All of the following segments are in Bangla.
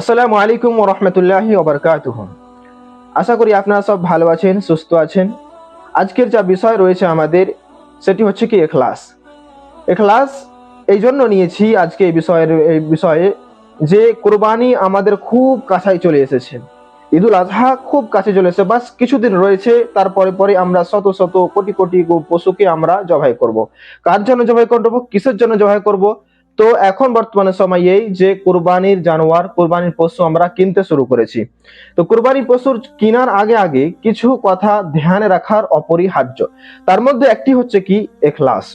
আসসালামু আলাইকুম ও রহমতুল্লাহি ওবরকাতুহ আশা করি আপনারা সব ভালো আছেন, সুস্থ আছেন। আজকের যা বিষয় রয়েছে আমাদের, সেটি হচ্ছে কি এখলাস এখলাস এই জন্য নিয়েছি আজকে এই বিষয়ের, এই বিষয়ে যে কোরবানি আমাদের খুব কাছাই চলে এসেছে। ঈদুল আজহা খুব কাছে চলে এসেছে। বাস কিছুদিন রয়েছে, তারপরে পরে আমরা শত শত কোটি কোটি পশুকে আমরা জবাই করব। কার জন্য জবাই করব? কিসের জন্য জবাই করব? তো এখন বর্তমানে সময় এই যে কুরবানির জানোয়ার, কুরবানির পশু আমরা কিনতে শুরু করেছি। তো কুরবানির পশুর কেনার আগে আগে কিছু কথা ধ্যানে রাখার অপরিহার্য। তার মধ্যে একটি হচ্ছে কি? এখলাস।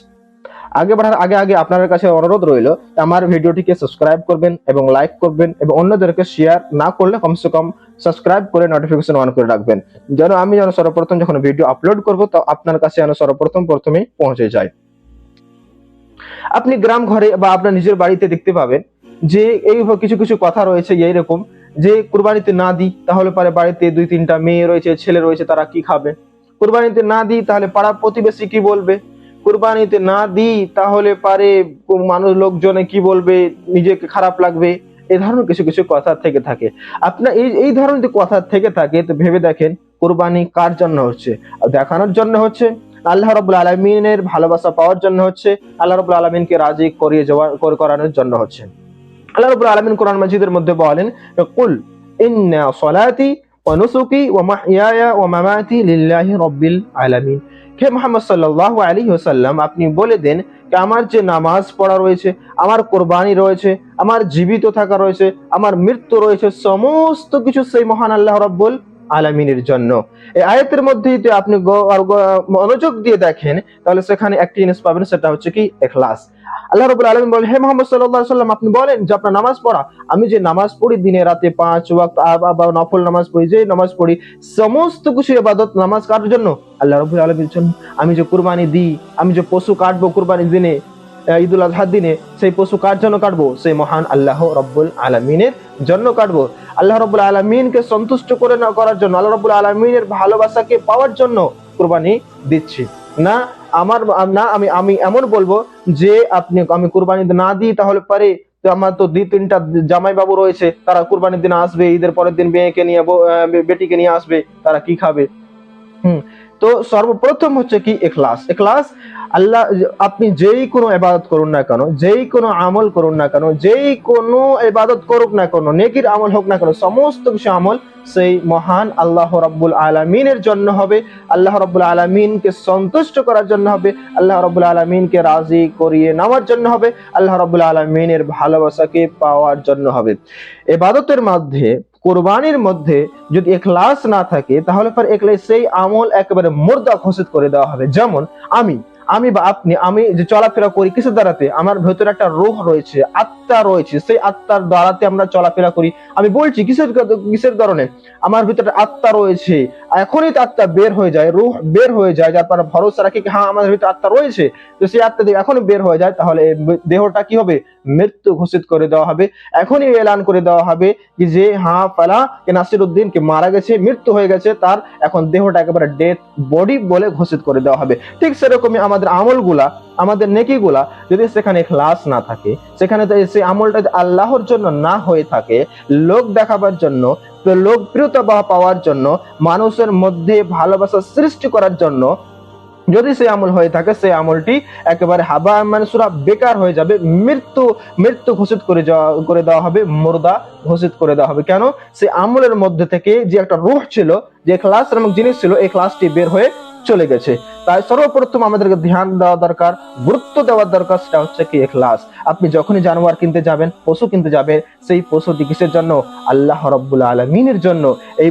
আগে বাড়ার আগে আগে আপনাদের কাছে অনুরোধ রইল, আমার ভিডিওটিকে সাবস্ক্রাইব করবেন এবং লাইক করবেন এবং অন্যদেরকে শেয়ার না করলে কমসে কম সাবস্ক্রাইব করে নোটিফিকেশন অন করে রাখবেন। যেন আমি যেন সর্বপ্রথম যখন ভিডিও আপলোড করব, তো আপনার কাছে যেন সর্বপ্রথম প্রথমেই পৌঁছে যায়। আপনি গ্রাম ঘরে বা আপনার নিজের বাড়িতে দেখতে পাবেন যে এই কিছু কিছু কথা রয়েছে এইরকম যে কুরবানিতে না দিই তাহলে পারে বাড়িতে দুই তিনটা মেয়ে রয়েছে, ছেলে রয়েছে, তারা কি খাবে? কুরবানিতে না দিই তাহলে পাড়া প্রতিবেশী কি বলবে? কুরবানিতে না দিই তাহলে পারে মানুষ লোকজনে কি বলবে? নিজেকে খারাপ লাগবে। এই ধরনের কিছু কিছু কথা থেকে থাকে। আপনার এই এই ধরনের কথা থেকে থাকে, তো ভেবে দেখেন কুরবানি কার জন্য হচ্ছে? দেখানোর জন্য হচ্ছে আল্লাহ রবুল আলমিনের ভালোবাসা পাওয়ার জন্য হচ্ছে আল্লাহ রবুল আলমিনকে রাজি করিয়ে যাওয়া করানোর জন্য হচ্ছে। আল্লাহ রবুল আলমিন কোরআন মাজিদের মধ্যে বলেন, কুল ইন্না সলাতি মাহইয়ায়া ওয়া মামাতি লিল্লাহি রাব্বিল আলামিন। হে মুহাম্মদ সাল্লাল্লাহু আলাইহি ওয়াসাল্লাম, আপনি বলে দেন যে আমার যে নামাজ পড়া রয়েছে, আমার কোরবানি রয়েছে, আমার জীবিত থাকা রয়েছে, আমার মৃত্যু রয়েছে, সমস্ত কিছু সেই মহান আল্লাহ রাব্বুল আলামিনের জন্য। এই আয়াতের মধ্যে যদি আপনি মনোযোগ দিয়ে দেখেন, তাহলে সেখানে একটি জিনিস পাবেন, সেটা হচ্ছে কি? এখলাস। আল্লাহ রবুল আলমিন বলেন, হে মোহাম্মদ সাল্লাহ সাল্লাম আপনি বলেন যে আপনার নামাজ পড়া। আমি যে নামাজ পড়ি দিনে রাতে পাঁচ ওয়াক্ত বা নফল নামাজ পড়ি যে নামাজ পড়ি, সমস্ত কিছু ইবাদত, নামাজ কার জন্য? আল্লাহ রবুল আলমীর জন্য। আমি যে কুরবানি দিই, আমি যে পশু কাটবো কুরবানির দিনে ঈদুল আজহার দিনে সেই পশু কার জন্য কাটবো? সেই মহান আল্লাহ রব্বুল আলমিনের জন্য কাটবো। আল্লাহ রব্বুল আলমিনকে সন্তুষ্ট করে না করার জন্য, আল্লাহ রব্বুল আলমিনের ভালোবাসাকে পাওয়ার জন্য কুরবানি দিচ্ছি। না, আমার, না, আমি আমি এমন বলব যে আপনি, আমি কোরবানি না দিই তাহলে পারে আমার তো দুই, তিনটা জামাই বাবু রয়েছে, তারা কুরবানির দিন আসবে, ঈদের পরের দিন মেয়েকে নিয়ে বেটিকে নিয়ে আসবে, তারা কি খাবে? হুম তো সর্বপ্রথম হচ্ছে কি এখলাস এখলাস আল্লাহ, আপনি যেই কোনো এবাদত করুন না কেন, যেই কোনো আমল করুন না কেন, যেই কোনো এবাদত করুক না কেন, নেকির আমল হোক না কেন, সমস্ত কিছু আমল সেই মহান আল্লাহ রাব্বুল আলামিনের জন্য হবে। আল্লাহ রাব্বুল আলামিনকে সন্তুষ্ট করার জন্য হবে। আল্লাহ রাব্বুল আলামিনকে রাজি করিয়ে নেওয়ার জন্য হবে। আল্লাহ রাব্বুল আলামিনের ভালোবাসাকে পাওয়ার জন্য হবে। এবাদতের মধ্যে কোরবানির মধ্যে যদি এখলাস না থাকে, তাহলে পর একলে সেই আমল একেবারে মুর্দা ঘোষিত করে দেওয়া হবে। যেমন, আমি আমি বা আপনি, আমি যে চলাফেরা করি কিসের দ্বারাতে আমার ভেতরে একটা রোহ রয়েছে, আত্মা রয়েছে। সেই আত্মার দ্বারাতে আমরা চলাফেরা করি। আমি বলছি কিসের কিসের কারণে? আমার ভিতরে আত্মা রয়েছে। এখনই তো আত্মা বের হয়ে যায়, রুহ বের হয়ে যায়, যার পর ভরসা রাখি হ্যাঁ আমাদের ভিতরে আত্মা রয়েছে। তো সেই আত্মা যদি এখনই বের হয়ে যায়, তাহলে দেহটা কি হবে? মৃত্যু ঘোষিত করে দেওয়া হবে। এখনই এলান করে দেওয়া হবে যে হ্যাঁ ফালা, কে নাসির উদ্দিন কে মারা গেছে, মৃত্যু হয়ে গেছে, তার এখন দেহটা একেবারে ডেথ বডি বলে ঘোষিত করে দেওয়া হবে। ঠিক সেরকমই আমাদের আমলগুলা, আমাদের নেকিগুলা যদি সেখানে ক্লাস না থাকে, সেখানে সেই আমলটা আল্লাহর জন্য না হয়ে থাকে, লোক দেখাবার জন্য লোকপ্রিয়তা পাওয়ার জন্য, মানুষের মধ্যে ভালোবাসা সৃষ্টি করার জন্য যদি সেই আমল হয়ে থাকে, সেই আমলটি একেবারে হাবা মানে মানসুরা বেকার হয়ে যাবে, মৃত্যু মৃত্যু ঘোষিত করে যাওয়া করে দেওয়া হবে, মুর্দা ঘোষিত করে দেওয়া হবে। কেন? সেই আমলের মধ্যে থেকে যে একটা রুহ ছিল, যে ক্লাস নামক জিনিস ছিল, এই ক্লাসটি বের হয়ে চলে গেছে। তাই সর্বপ্রথম আমাদেরকে ধ্যান দেওয়া দরকার, গুরুত্ব দেওয়ার দরকার, সেটা হচ্ছে কি এখলাস। আপনি যখনই জানোয়ার কিনতে যাবেন, পশু কিনতে যাবেন, সেই পশুটি কিসের জন্য আল্লাহ রব্বুল আলমিনের জন্য, এই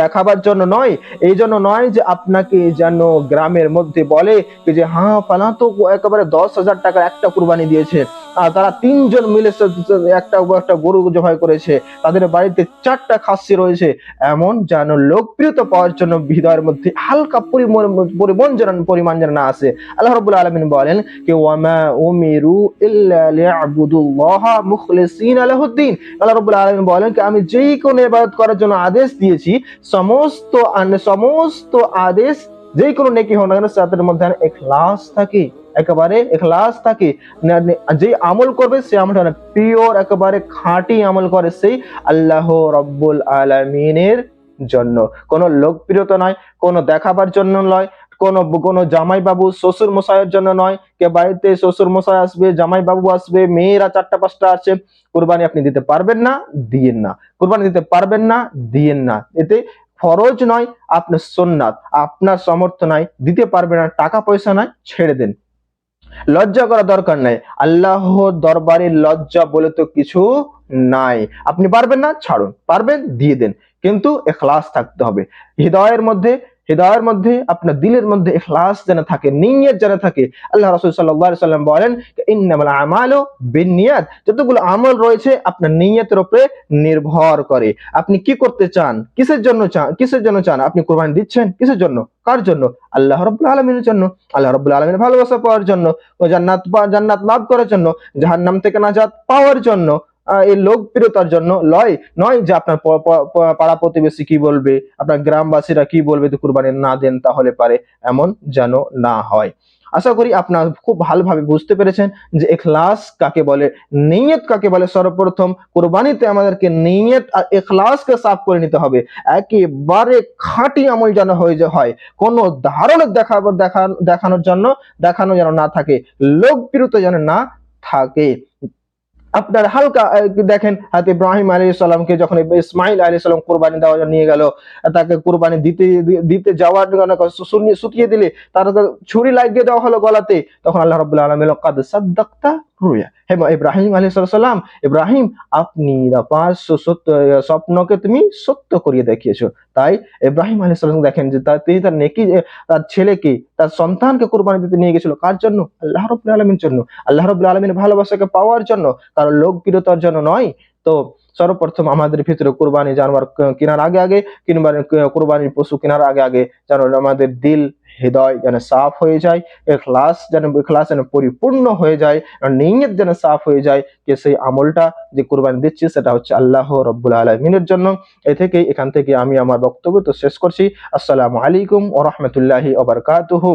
দেখাবার জন্য নয়, এই জন্য নয় যে আপনাকে যেন গ্রামের মধ্যে বলে যে হ্যাঁ পালা তো একেবারে দশ হাজার টাকার একটা কুরবানি দিয়েছে। তারা তিনজন মিলে একটা একটা গরু জবাই করেছে। তাদের বাড়িতে চারটা খাসি রয়েছে। এমন যেন লোকপ্রিয়তা পাওয়ার জন্য হৃদয়ের মধ্যে হালকা পরিমণ যেন পরিমাণ যেন না আসে। আল্লাহ রাব্বুল আলামিন বলেন কি, ওয়ামা উমিরু ইল্লা লিয়াবুদুল্লাহা মুখলিসিনা লাহুদ্দিন। আল্লাহ রাব্বুল আলামিন বলেন কি, আমি যেই কোনো ইবাদত করার জন্য আদেশ দিয়েছি, সমস্ত সমস্ত আদেশ যেই কোনো নেকি হোক না কেন তাদের মধ্যে এক লাশ থাকে। একেবারে এখলাস থাকে যে আমল করবে সে আমলটা না। পিওর একেবারে খাঁটি আমল করে সেই আল্লাহ রব্বুল আলামিনের জন্য। কোনো লোকপ্রিয়তা নয়, কোনো দেখাবার জন্য নয়, কোনো কোনো জামাই বাবু শ্বশুর মশাইয়ের জন্য নয়, কে বাড়িতে শ্বশুর মশাই আসবে জামাই বাবু আসবে, মেয়েরা চারটা, পাঁচটা আছে, কুরবানি আপনি দিতে পারবেন না, দিয়েন না। কুরবানি দিতে পারবেন না, দিয়েন না। এতে ফরজ নয়, আপনার সোননাথ আপনার সামর্থ্য নাই দিতে পারবেন না, টাকা পয়সা নাই ছেড়ে দেন। লজ্জা করা দরকার নাই। আল্লাহ দরবারে লজ্জা বলে তো কিছু নাই। আপনি পারবেন না, ছাড়ুন। পারবেন, দিয়ে দেন। কিন্তু এখলাস থাকতে হবে। হৃদয়ের মধ্যে হৃদয়ের মধ্যে, আপনার দিলের মধ্যে এখলাস যেন থাকে, নিয়ত যেন থাকে। আল্লাহ রসুল সাল্লাম বলেন, ইন্নামাল আমালু বিনিয়াত। যতগুলো আমল রয়েছে, আপনার নিয়তের উপরে নির্ভর করে। আপনি কি করতে চান? কিসের জন্য চান? কিসের জন্য চান? আপনি কোরবানি দিচ্ছেন কিসের জন্য? কার জন্য? আল্লাহ রব্বুল আলমিনের জন্য। আল্লাহ রব্বুল আলমিনের ভালোবাসা পাওয়ার জন্য, ও জান্নাত জান্নাত লাভ করার জন্য, জাহান্নাম থেকে নাজাত পাওয়ার জন্য। এই লোকপ্রিয়তার জন্য লয়। নয় যে আপনার পাড়া প্রতিবেশী কি বলবে, আপনার গ্রামবাসীরা কি বলবে তো কুরবানি না দেন তাহলে পারে এমন যেন না হয়। আশা করি আপনার খুব ভালোভাবে বুঝতে পেরেছেন যে এখলাস কাকে বলে, নিয়ত কাকে বলে। সর্বপ্রথম কোরবানিতে আমাদেরকে নিয়ত আর এখলাসকে সাফ করে নিতে হবে। একেবারে খাঁটি আমল যেন হয়ে যে হয়, কোনো ধারণের দেখা, দেখানোর জন্য, দেখানো যেন না থাকে, লোকপ্রিয়তা যেন না থাকে। আপনার হালকা দেখেন, হাতে ইব্রাহিম আলী সাল্লামকে যখন ইসমাইল আলী সাল্লাম কোরবানি দেওয়া জন্য নিয়ে গেল, তাকে কোরবানি দিতে দিতে যাওয়ার জন্য শুকিয়ে দিলে, তার ছুরি লাগিয়ে দেওয়া হলো গলাতে তখন আল্লাহ রবুল্লা আলম কাদ সাদ্দাকতা হে ইব্রাহিম আলী সাল্লাম ইব্রাহিম, আপনি স্বপ্নকে তুমি সত্য করিয়ে দেখিয়েছো। তাই ইব্রাহিম আলী সাল্লাম দেখেন যে তিনি তার নেকি, তার ছেলেকে, তার সন্তানকে কোরবানি দিতে নিয়ে গেছিল। কার জন্য? আল্লাহ রবুল্লা আলমীর জন্য। আল্লাহ রবুল্লা আলমীর ভালোবাসাকে পাওয়ার জন্য। তার লোক বিরতার জন্য নয় তো সর্বপ্রথম আমাদের ভিতরে কোরবানি জানোয়ার কেনার আগে আগে, কিংবা কোরবানির পশু কেনার আগে আগে যেন আমাদের দিল, হৃদয় যেন সাফ হয়ে যায়, এখলাস যেন এখলাস যেন পরিপূর্ণ হয়ে যায় নিয়ত যেন সাফ হয়ে যায় যে সেই আমলটা যে কোরবানি দিচ্ছি সেটা হচ্ছে আল্লাহ রব্বুল আলমিনের জন্য। এ থেকে এখান থেকে আমি আমার বক্তব্য তো শেষ করছি। আসসালামু আলাইকুম ও রহমতুল্লাহি ওবরকাতুহু